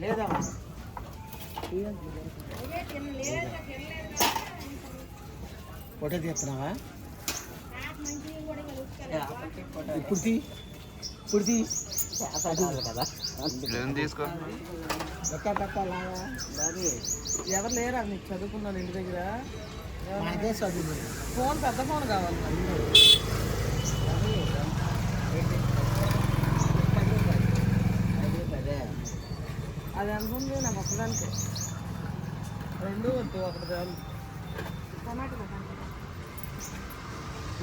లేదమ్మా ఫోటో తీస్తున్నావా? ఇప్పుడు తీ ఇప్పుడు తీ కదా తీసుకో ఎవరు లేరా? నీకు చదువుకున్నాను ఇంటి దగ్గర? ఫోన్ పెద్ద ఫోన్ కావాలి అది ఎంత ఉంది? నాకు ఒక్కదానికి. రెండు వద్దు ఒకటి చాలు.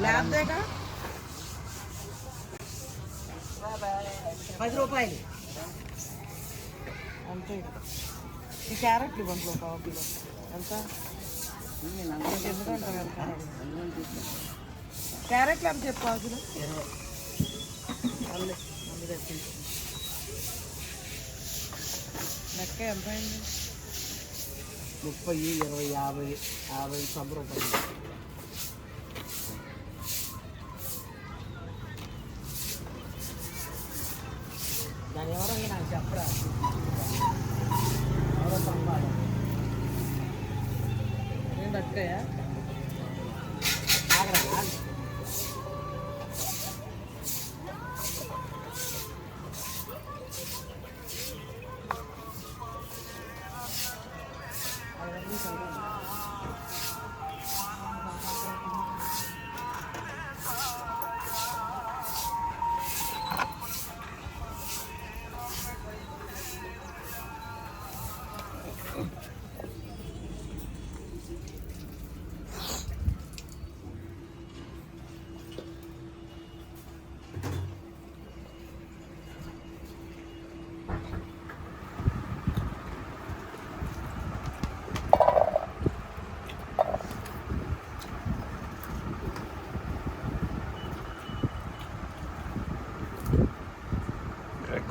లేదేగా పది రూపాయలు. అంతే ఈ క్యారెట్లు ఇవ్వండి ఒక పావు కిలో. ఎంత? క్యారెట్లు ఎంత చెప్పు పావు కిలో? మళ్ళీ మళ్ళీ తెచ్చింది లెక్క ఎంత అయింది ముప్పై ఇరవై యాభై యాభై వంద Thank you.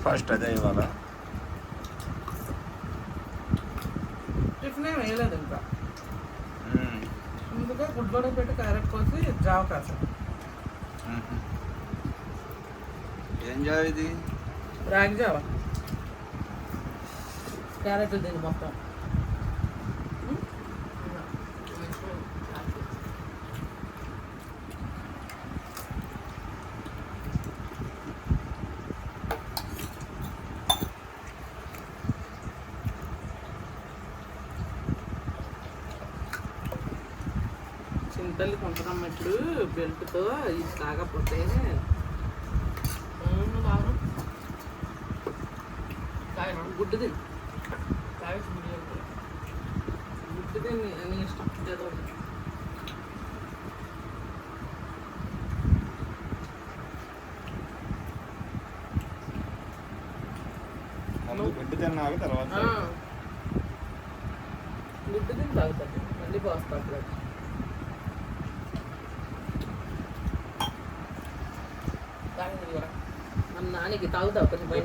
బ్రేక్ఫాస్ట్ అదే ఇవాళ. టిఫిన్ ఏం వేయలేదు ఇంకా. ముందుగా గుడ్లోనే పెట్టి క్యారెట్ కోసి జావ కాసాను. ఏం జాబ్ ఇది? రాగి జావ. క్యారెట్ దీన్ని మొత్తం. కొంటున్నాం ఇప్పుడు బెల్ట్తో ఇది తాగకపోతే గుడ్డు తిని. గుడ్డు తిని నీ ఇష్టం. ఏదో గుడ్డు తిన్నాక తర్వాత. గుడ్డు తిని తాగుతాడు మళ్ళీ పోస్తాడు మన నానికి తాగుతావు కొంచెం పైన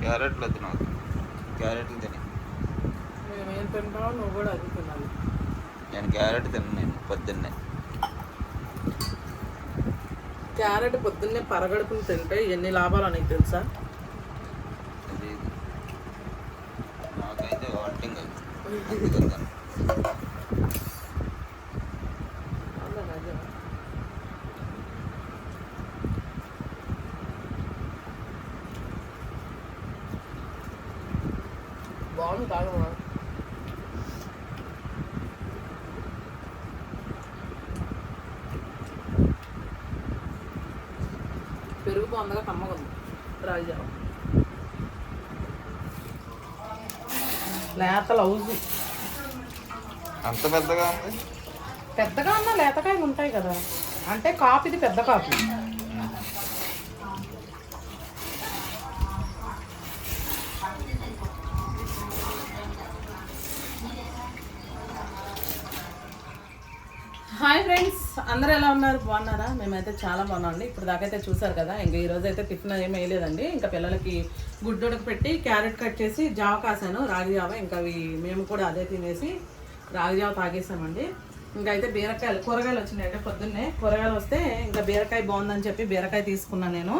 క్యారెట్లు వద్దు క్యారెట్ తింటామో నువ్వు కూడా అది తినాలి. నేను క్యారెట్ తిన్నాను నేను పొద్దున్నే. క్యారెట్ పొద్దున్నే పరగడుపుని తింటే ఎన్ని లాభాలు నీకు తెలుసా? అది నాకైతే వాటింగ్ అందుకని తిన్నాను. అవునా నిజం. బాగుంది తాగమా పెరుగు బాగుందిగా కమ్మగా ఉంది రాగి జావ లేత లౌజు. అంత పెద్దగా ఉంది? పెద్దగా ఉన్న లేతకాయలు ఉంటాయి కదా. అంటే కాపు ఇది పెద్ద కాపు. ఉన్నారు బాగున్నారా? మేమైతే చాలా బాగున్నామండి ఇప్పుడు దాకైతే చూసారు కదా ఇంకా ఈరోజు అయితే టిఫిన్ ఏం వేయలేదండి. ఇంకా పిల్లలకి గుడ్డు ఉడకపెట్టి క్యారెట్ కట్ చేసి జావ కాసాను రాగి జావ. ఇంకా అవి మేము కూడా అదే తినేసి రాగి జావ తాగేసామండి. ఇంకా అయితే బీరకాయలు కూరగాయలు వచ్చినాయంటే పొద్దున్నే. కూరగాయలు వస్తే ఇంకా బీరకాయ బాగుందని చెప్పి బీరకాయ తీసుకున్నాను నేను.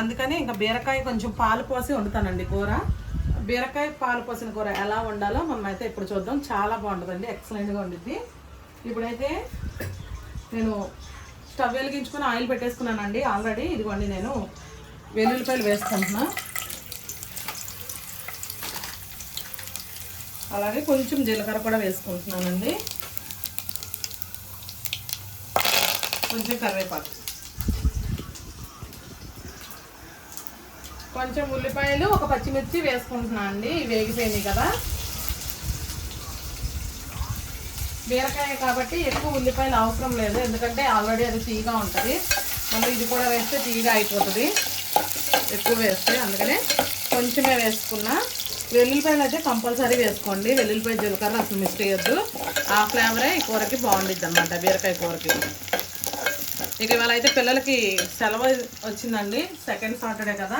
అందుకని ఇంకా బీరకాయ కొంచెం పాలు పోసి వండుతానండి కూర. బీరకాయ పాలు పోసిన కూర ఎలా వండాలో మనం అయితే ఇప్పుడు చూద్దాం. చాలా బాగుంటుందండి ఎక్సలెంట్గా ఉండిద్ది. ఇప్పుడైతే నేను స్టవ్ వెలిగించుకొని ఆయిల్ పెట్టేసుకున్నానండి ఆల్రెడీ. ఇదిగోండి నేను వెల్లుల్లిపాయలు వేసుకుంటున్నా. అలాగే కొంచెం జీలకర్ర కూడా వేసుకుంటున్నానండి. కొంచెం కరివేపాకు. కొంచెం ఉల్లిపాయలు ఒక పచ్చిమిర్చి వేసుకుంటున్నాను అండి. వేగిపోయినాయి కదా. బీరకాయ కాబట్టి ఎక్కువ ఉల్లిపాయలు అవసరం లేదు. ఎందుకంటే ఆల్రెడీ అది తీగా ఉంటుంది. మళ్ళీ ఇది కూడా వేస్తే తీగా అయిపోతుంది. ఎక్కువ వేస్తే అందుకనే కొంచెమే వేసుకున్నా. వెల్లుల్లిపాయలు అయితే కంపల్సరీ వేసుకోండి. వెల్లుల్లిపాయ జీలకర్ర అసలు మిస్ చేయొద్దు. ఆ ఫ్లేవరే ఈ కూరకి బాగుండిద్ది అనమాట బీరకాయ కూరకి. ఇక ఇవాళ అయితే పిల్లలకి సెలవు వచ్చిందండి. సెకండ్ సాటర్డే కదా.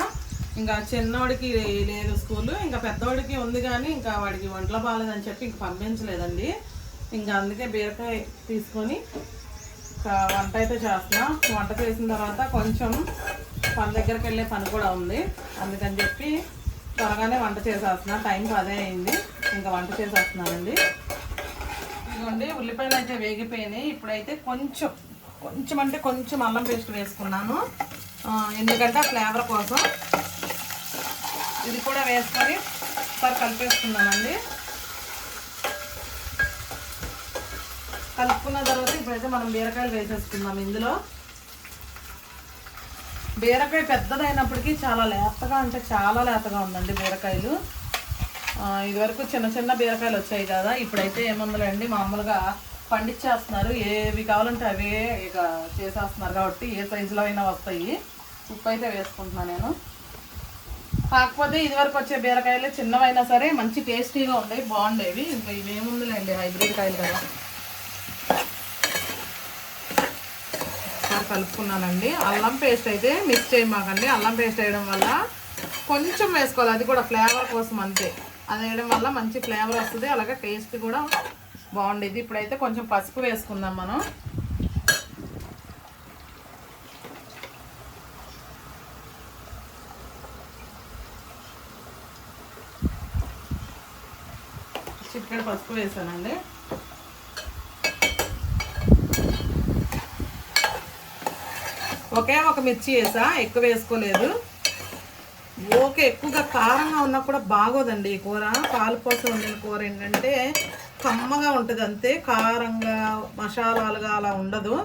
ఇంకా చిన్నోడికి లేదు స్కూల్. ఇంకా పెద్దోడికి ఉంది కానీ ఇంకా వాడికి ఒంట్లో బాగాలేదని చెప్పి ఇంక పంపించలేదండి. ఇంకా అందుకే బీరకాయ తీసుకొని ఇంకా వంట అయితే చేస్తున్నా. వంట చేసిన తర్వాత కొంచెం పని దగ్గరికి వెళ్ళే పని కూడా ఉంది. అందుకని చెప్పి త్వరగానే వంట చేసేస్తున్నా. టైం పదే అయింది. ఇంకా వంట చేసేస్తున్నానండి. ఇదిగోండి ఉల్లిపాయలు అయితే వేగిపోయినాయి. ఇప్పుడైతే కొంచెం కొంచెం అంటే కొంచెం అల్లం పేస్ట్ వేసుకున్నాను. ఎందుకంటే ఆ ఫ్లేవర్ కోసం. ఇది కూడా వేసుకొని ఒకసారి కలిపేసుకున్నానండి కలుపుకున్న తర్వాత ఇప్పుడైతే మనం బీరకాయలు వేసేసుకుందాం. ఇందులో బీరకాయ పెద్దదైనప్పటికీ చాలా లేతగా అంటే చాలా లేతగా ఉందండి బీరకాయలు. ఇదివరకు చిన్న చిన్న బీరకాయలు వచ్చాయి కదా ఇప్పుడైతే ఏముందండి మామూలుగా పండించేస్తున్నారు ఏవి కావాలంటే అవే ఇక చేసేస్తున్నారు కాబట్టి ఏ సైజులో అయినా వస్తాయి. ఉప్పు అయితే వేసుకుంటున్నాను నేను. కాకపోతే ఇదివరకు వచ్చే బీరకాయలు చిన్నవైనా సరే మంచి టేస్టీగా ఉండేవి బాగుండేవి. ఇంకా ఇవేముందిలేండి హైబ్రిడ్ కాయలు కదా. కలుపుకున్నానండి. అల్లం పేస్ట్ అయితే మిక్స్ చేయమాకండి. అల్లం పేస్ట్ వేయడం వల్ల కొంచెం వేసుకోవాలి. అది కూడా ఫ్లేవర్ కోసం అంతే. అది వేయడం వల్ల మంచి ఫ్లేవర్ వస్తుంది. అలాగే టేస్ట్ కూడా బాగుండేది. ఇప్పుడైతే కొంచెం పసుపు వేసుకుందాం మనం. చిక్కడ పసుపు వేసానండి. ఒకే ఒక మిర్చి వేసా ఎక్కువ వేసుకోలేదు. ఓకే ఎక్కువగా కారంగా ఉన్నా కూడా బాగోదండి ఈ కూర. పాలు పోసం వండిన కూర ఏంటంటే కమ్మగా ఉంటుంది అంతే. కారంగా మసాలాలుగా అలా ఉండదు.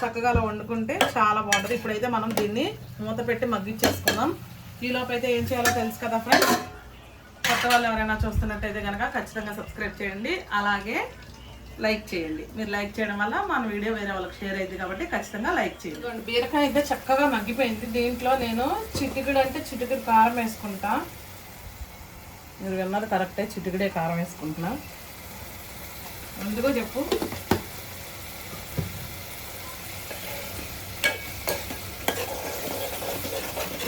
చక్కగా అలా వండుకుంటే చాలా బాగుంటుంది. ఇప్పుడైతే మనం దీన్ని మూత పెట్టి మగ్గిచ్చేసుకుందాం ఈలోపు అయితే ఏం చేయాలో తెలుసు కదా ఫ్రెండ్స్ కొత్త వాళ్ళు ఎవరైనా చూస్తున్నట్టయితే కనుక ఖచ్చితంగా సబ్స్క్రైబ్ చేయండి. అలాగే లైక్ చేయండి. మీరు లైక్ చేయడం వల్ల మన వీడియో వేరే వాళ్ళకి షేర్ అయింది కాబట్టి ఖచ్చితంగా లైక్ చేయండి. బీరకాయ అయితే చక్కగా మగ్గిపోయింది. దీంట్లో నేను చిటికెడు అంటే చిటికెడు కారం వేసుకుంటా. మీరు విన్నారు కరెక్టే చిటికెడే కారం వేసుకుంటున్నా. ఎందుకో చెప్పు.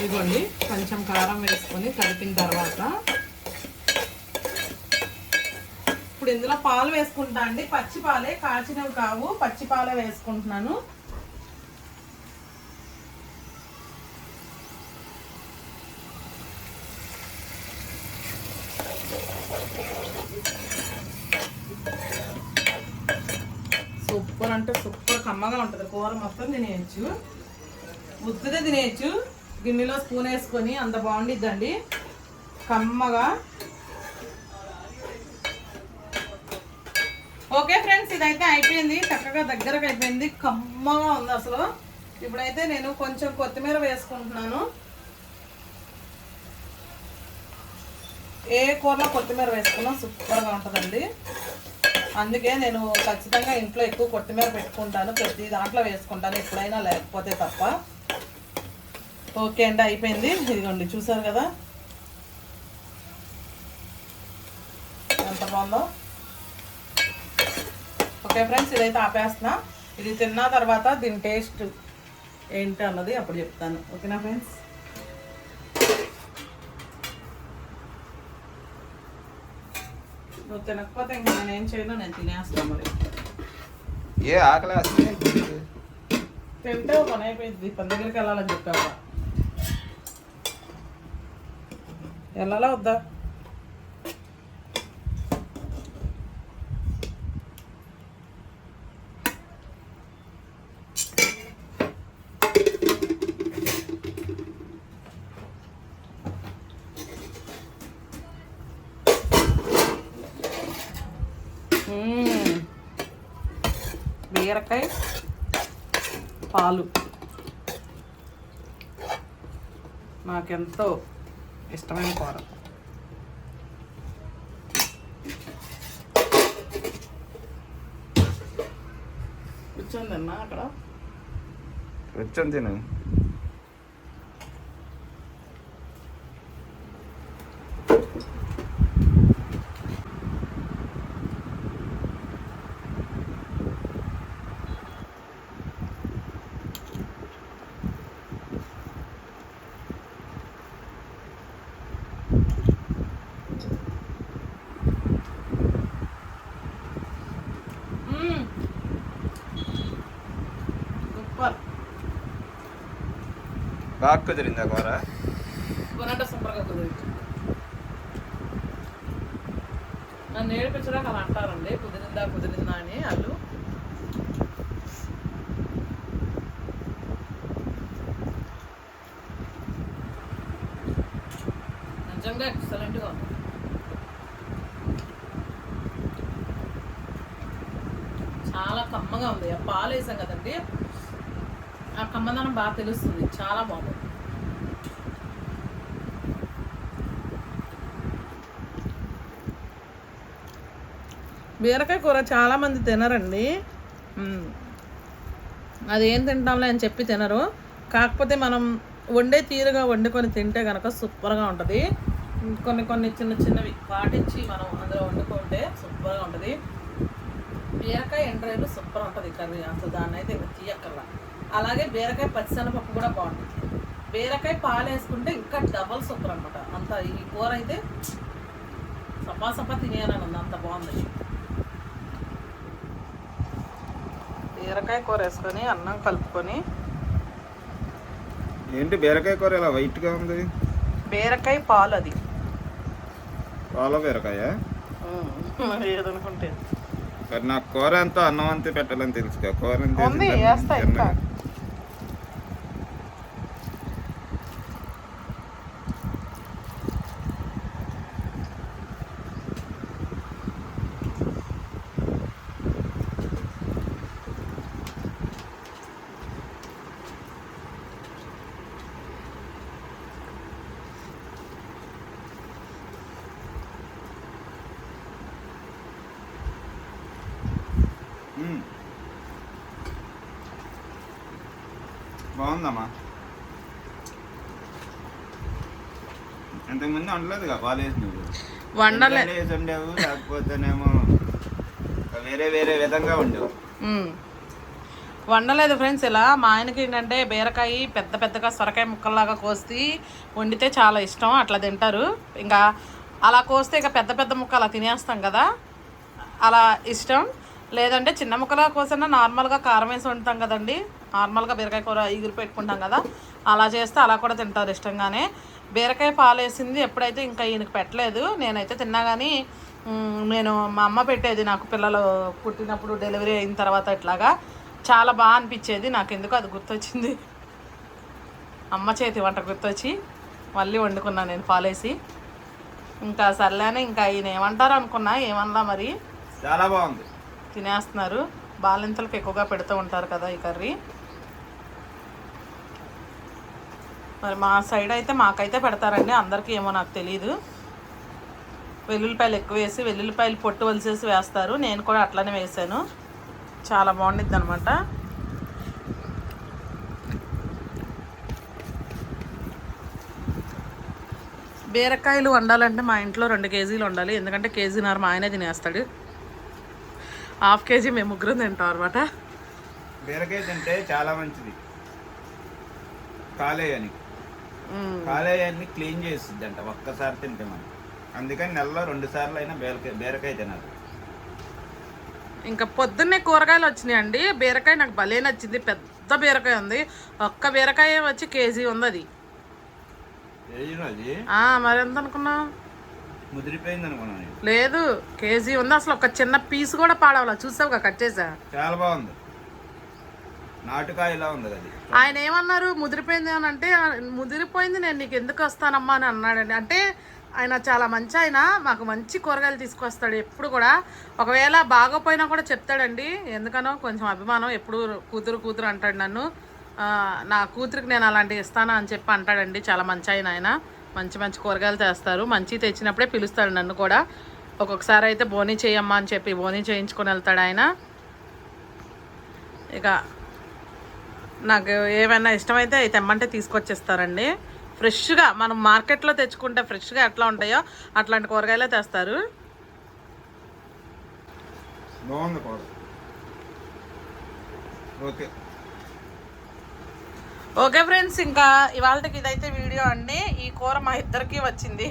ఇదిగోండి కొంచెం కారం వేసుకొని కలిపిన తర్వాత ఇప్పుడు ఇందులో పాలు వేసుకుంటా అండి. పచ్చి పాలే కాచినవి కావు. పచ్చి పాలే వేసుకుంటున్నాను. సూపర్ అంటే సూపర్ కమ్మగా ఉంటుంది. కూర మొత్తం తినేయచ్చు. ఉత్తుదే తినేయచ్చు. గిన్నెలో స్పూన్ వేసుకొని అంత బాగుండిద్దండి. కమ్మగా ఓకే ఫ్రెండ్స్ ఇదైతే అయిపోయింది. చక్కగా దగ్గరకు అయిపోయింది. కమ్మగా ఉంది అసలు. ఇప్పుడైతే నేను కొంచెం కొత్తిమీర వేసుకుంటున్నాను. ఏ కూరలో కొత్తిమీర వేసుకున్నా సూపర్గా ఉంటుందండి. అందుకే నేను ఖచ్చితంగా ఇంట్లో ఎక్కువ కొత్తిమీర పెట్టుకుంటాను. ప్రతి దాంట్లో వేసుకుంటాను ఎప్పుడైనా లేకపోతే తప్ప. ఓకే అండి అయిపోయింది. ఇదిగోండి చూసారు కదా? ఎంత బాగుందో? ఓకే ఫ్రెండ్స్ ఇదైతే ఆపేస్తున్నా. ఇది తిన్న తర్వాత దీని టేస్ట్ ఏంటి అన్నది అప్పుడు చెప్తాను. ఓకేనా ఫ్రెండ్స్? నువ్వు తినకపోతే ఇంకా నేను ఏం చేయను నేను తినేస్తాను మరి. ఏ ఆకలి తింటే పని అయిపోయింది పని దగ్గరికి వెళ్ళాలని చెప్పావు? వెళ్ళాలా వద్దా మ్మ్. బీరకాయ పాలు. నాకెంతో ఇష్టమైన కూర. కూర్చోందన్నా అక్కడ? కూర్చొని తిను మ్మ్. సూపర్ బాగా కుదిరిందా కూర కొనంటే సూపర్గా కుదిరింది నన్ను నేర్పించడానికి అలా అంటారండి కుదిరిందా కుదిరిందా అని వాళ్ళు నిజంగా ఎక్సలెంట్గా ఉంది చాలా కమ్మగా ఉంది పాలు వేసాం కదండి ఆ కమ్మదనం బాగా తెలుస్తుంది. చాలా బాగుంది. బీరకాయ కూర చాలామంది తినరండి. అది ఏం తింటాంలే అని చెప్పి తినరు. కాకపోతే మనం వండే తీరుగా వండుకొని తింటే కనుక సూపర్గా ఉంటుంది. కొన్ని కొన్ని చిన్న చిన్నవి పాటించి మనం అందులో వండుకుంటే సూపర్గా ఉంటుంది. బీరకాయ ఎండ్రాయిలు సూపర్ ఉంటుంది కర్రీ. అసలు దాన్ని అయితే తీయక్కర్లా. అలాగే బీరకాయ పచ్చిశనగపప్పు కూడా బాగుంటుంది. బీరకాయ పాలు వేసుకుంటే ఇంకా డబల్ సూపర్ అనమాట అంత ఈ కూర అయితే సపా సపా తినేయాలని ఉంది. అంత బాగుంది. బీరకాయ కూర వేసుకొని అన్నం కలుపుకొని. ఏంటి బీరకాయ కూర ఇలా వైట్గా ఉంది? బీరకాయ పాలు అది. పాల బీరకాయ? ఏదనుకుంటే. నాకు కూర ఎంతో అన్నం అంతే పెట్టాలని తెలుసు కూర అంతే బాగుందమ్మా ఇంతకుముందు వండలేదుగా పాలేసి నువ్వు. వండలే. ఉండేవు లేకపోతేనేమో వేరే వేరే విధంగా ఉండేవు. వండలేదు ఫ్రెండ్స్ ఇలా. మా ఆయనకి ఏంటంటే బీరకాయ పెద్ద పెద్దగా సొరకాయ ముక్కల్లాగా కోసి వండితే చాలా ఇష్టం అట్లా తింటారు. ఇంకా అలా కోస్తే ఇక పెద్ద పెద్ద ముక్క అలా తినేస్తాం కదా. అలా ఇష్టం. లేదంటే చిన్న ముక్కలా కోసన్నా నార్మల్గా కారం వేసి వండుతాం కదండి. నార్మల్గా బీరకాయ కూర ఈగురు పెట్టుకుంటాం కదా అలా చేస్తే అలా కూడా తింటారు ఇష్టంగానే. బీరకాయ పాలు వేసింది ఎప్పుడైతే ఇంకా ఈయనకి పెట్టలేదు నేనైతే తిన్నా కానీ నేను మా అమ్మ పెట్టేది నాకు పిల్లలు పుట్టినప్పుడు డెలివరీ అయిన తర్వాత ఇట్లాగా. చాలా బాగా అనిపించేది నాకు ఎందుకు అది గుర్తొచ్చింది. అమ్మ చేతి వంట గుర్తొచ్చి మళ్ళీ వండుకున్నాను నేను పాలేసి ఇంకా సర్లేని ఇంకా ఈయన ఏమంటారు అనుకున్నా ఏమన్నా మరి? చాలా బాగుంది. తినేస్తున్నారు. బాలింతలకు ఎక్కువగా పెడుతూ ఉంటారు కదా ఈ కర్రీ. మరి మా సైడ్ అయితే మాకైతే పెడతారండి. అందరికీ ఏమో నాకు తెలియదు వెల్లుల్లిపాయలు ఎక్కువ వేసి వెల్లుల్లిపాయలు పొట్టు వలిసేసి వేస్తారు. నేను కూడా అట్లనే వేసాను. చాలా బాగుండిద్ది అనమాట బీరకాయలు వండాలంటే మా ఇంట్లో రెండు కేజీలు వండాలి. ఎందుకంటే కేజీన్నర మా ఆయనే తినేస్తాడు. హాఫ్ కేజీ మేము ముగ్గురం తింటాం అనమాట బీరకాయ తింటే చాలా మంచిది. కాలేయని. కాలేయాన్ని క్లీన్ చేస్తుంది అంట ఒక్కసారి తింటే మనం అందుకని నెలలో రెండు సార్లు అయినా బీరకాయ బీరకాయ తినాలి. ఇంకా పొద్దున్నే కూరగాయలు వచ్చినాయండి. బీరకాయ నాకు భలే నచ్చింది. పెద్ద బీరకాయ ఉంది. ఒక్క బీరకాయ వచ్చి కేజీ ఉంది అది. ఏజినో అది? ఆ, మరి ఎంత అనుకున్నావు? ముదిరిపోయింది అనుకున్నాను నేను. లేదు కేజీ ఉంది. అసలు ఒక చిన్న పీస్ కూడా పాడవలా. చూసావుగా కట్ చేసా? చాలా బాగుంది. ఉంది అది. ఆయన ఏమన్నారు? ముదిరిపోయింది అని అంటే ముదిరిపోయింది నేను నీకు ఎందుకు వస్తానమ్మా అని అన్నాడండి. అంటే ఆయన చాలా మంచి ఆయన మాకు మంచి కూరగాయలు తీసుకొస్తాడు ఎప్పుడు కూడా. ఒకవేళ బాగోపోయినా కూడా చెప్తాడండి. ఎందుకనో కొంచెం అభిమానం ఎప్పుడు కూతురు కూతురు అంటాడు నన్ను. నా కూతురికి నేను అలాంటివి ఇస్తాను అని చెప్పి అంటాడండి. చాలా మంచి ఆయన ఆయన. మంచి మంచి కూరగాయలు తెస్తారు. మంచి తెచ్చినప్పుడే పిలుస్తాడు నన్ను కూడా. ఒక్కొక్కసారి అయితే బోనీ చేయమ్మా అని చెప్పి బోనీ చేయించుకొని వెళ్తాడు ఆయన. ఇక నాకు ఏమైనా ఇష్టమైతే అవి తెమ్మంటే తీసుకొచ్చేస్తారండి. ఫ్రెష్గా మనం మార్కెట్లో తెచ్చుకుంటే ఫ్రెష్గా ఎట్లా ఉంటాయో అట్లాంటి కూరగాయలే తెస్తారు. ఓకే. ఓకే ఫ్రెండ్స్ ఇంకా ఇవాళకి ఇదైతే వీడియో అండి. ఈ కూర మా ఇద్దరికి వచ్చింది.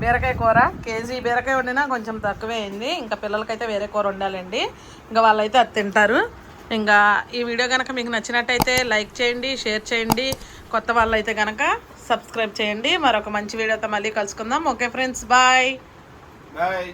బీరకాయ కూర కేజీ బీరకాయ వండినా కొంచెం తక్కువే అయింది. ఇంకా పిల్లలకైతే వేరే కూర వండాలండి. ఇంకా వాళ్ళైతే అది తింటారు. ఇంకా ఈ వీడియో కనుక మీకు నచ్చినట్టయితే లైక్ చేయండి షేర్ చేయండి. కొత్త వాళ్ళైతే కనుక సబ్స్క్రైబ్ చేయండి. మరొక మంచి వీడియోతో మళ్ళీ కలుసుకుందాం. Okay friends bye. బాయ్.